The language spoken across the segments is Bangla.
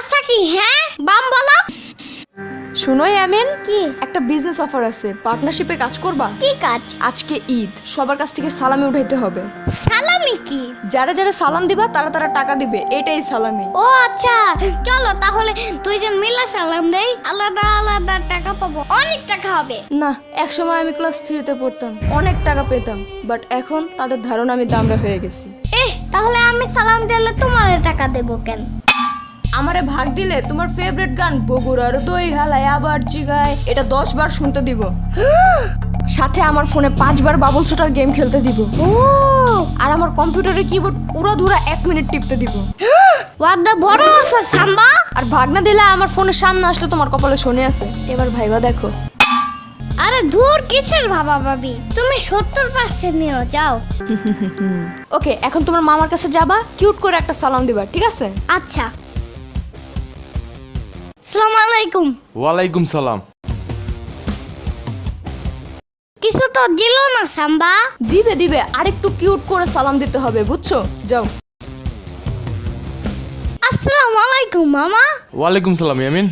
পাশা কি হ্যাঁ? বাম বলো। শুনো কি? একটা বিজনেস অফার আছে। পার্টনারশিপে কাজ করবা? কি কাজ? আজকে ঈদ। সবার কাছ থেকে সালামি উঠাইতে হবে। সালামি কি? যারা যারা সালাম দিবা তারা তারা টাকা দিবে। এটাই সালামি। ও আচ্ছা। চলো তাহলে মিলে সালাম দেই। আলাদা আলাদা টাকা পাবো। অনেক টাকা হবে। না এক সময় আমি ক্লাস থ্রিতে পড়তাম। অনেক টাকা পেতাম। বাট এখন তাদের ধারণা আমি দামরা হয়ে গেছি। এ তাহলে আমি সালাম দিলে তোমার টাকা দেবো কেন? আমারে ভাগ দিলে তোমার ফেভারিট গান বগুড়ার দই হালায় আবার জিগায়। এটা দশ বার শুনতে দিব। সাথে আমার ফোনে পাঁচবার বাবল ছোটার গেম খেলতে দিব। ও আর আমার কম্পিউটারে কিবোর্ড পুরো ধুরা এক মিনিট টিপতে দিব। হোয়াট দ্য বড় অফার সাম্বা? আর ভাগনা দিলে আমার ফোনের সামনে আসলে তোমার কপালে শনি আছে। এবার ভাইবা দেখো। আরে দূর কিসের ভাবা ভাবি? তুমি সত্তর পার্সেন্ট নিও যাও। ওকে এখন তোমার মামার কাছে যাবা কিউট করে একটা সালাম দিবা ঠিক আছে? আচ্ছা। সালাম আলাইকুম। ওয়ালাইকুম সালাম। কিছু তো দিল না সাম্বা। দিবে দিবে আরেকটু কিউট করে সালাম দিতে হবে বুঝছ? যাও। আসসালামু আলাইকুম মামা। ওয়ালাইকুম সালাম ইয়ামিন।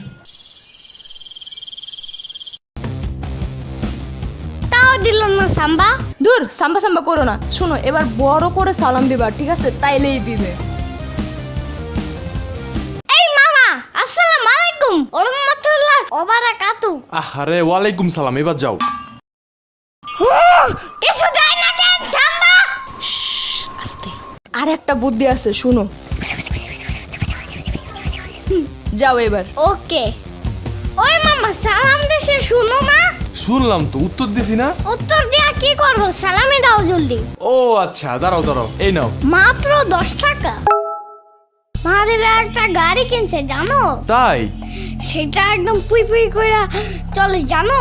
তাও দিল না সাম্বা। দূর সাম্বা সাম্বা করো না। শোনো এবার বড় করে সালাম দিবা ঠিক আছে? তাইলেই দিবে। আরে ওয়ালাইকুম সালাম এবার যাও। কিছু দেয় না কেন সাম্বা আস্তে আর একটা বুদ্ধি আছে শুনো যাও এবার ওকে ওই মামা সালাম দেশে শুনো না শুনলাম তো উত্তর দিছি না উত্তর দিয়া কি করব সালামি দাও জলদি ও আচ্ছা দাঁড়াও দাঁড়াও এই নাও মাত্র দশ টাকা মাদের একটা গাড়ি কিনছে জানো তাই সেটা একদম পুই পুই করে চলে জানো?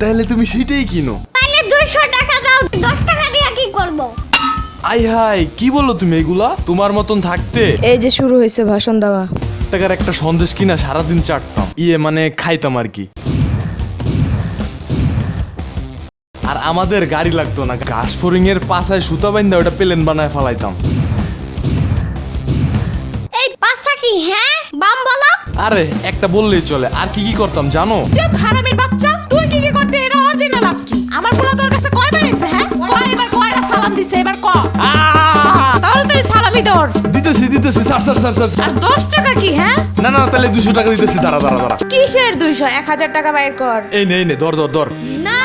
তাহলে তুমি সেটাই কিনো। তাইলে দুইশো টাকা দাও দশ টাকা দিয়া কি করব? আই হাই কি বলল তুমি এগুলা? তোমার মতন থাকতে। এই যে শুরু হয়েছে ভাষণ দেওয়া। টাকার একটা সন্দেশ কিনা সারাদিন চাটতাম। ইয়ে মানে খাইতাম আর কি। আর আমাদের গাড়ি লাগতো না ঘাস ফরিং এর পাশায় সুতা বাইন্দা ওটা প্লেন বানায় ফালাইতাম। এই পাশা কি? হ্যাঁ? বলো আরে একটা বললেই চলে। আর কি কি করতাম জানো? চুপ হারামির বাচ্চা তুই কি কি করতে এটা অরিজিনাল লাভ কি? আমার পোলা তোর কাছে কয়বার এসে হ্যাঁ? কয় এবার কয়টা সালাম দিছে এবার ক? তাহলে তুই সালামি দর দিতেছি দিতেছি স্যার স্যার স্যার স্যার আর দশ টাকা কি হ্যাঁ? না না তাহলে দুশো টাকা দিতেছি দাঁড়া দাঁড়া দাঁড়া। কিসের দুইশো? এক হাজার টাকা বাইর কর। এই নে এই নে ধর ধর ধর। না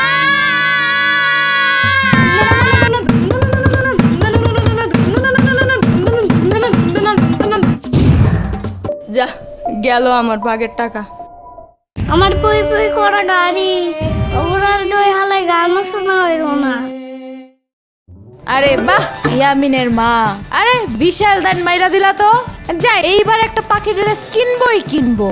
গেল আমার ভাগের টাকা। আমার পুই পুই করা গাড়ি ওগুলার দই হালাই গানও শোনা হইল না। আরে বাহ ইয়ামিনের মা। আরে বিশাল দান মাইরা দিলা তো। যাই এইবার একটা পাখি ড্রেস কিনবই কিনবো।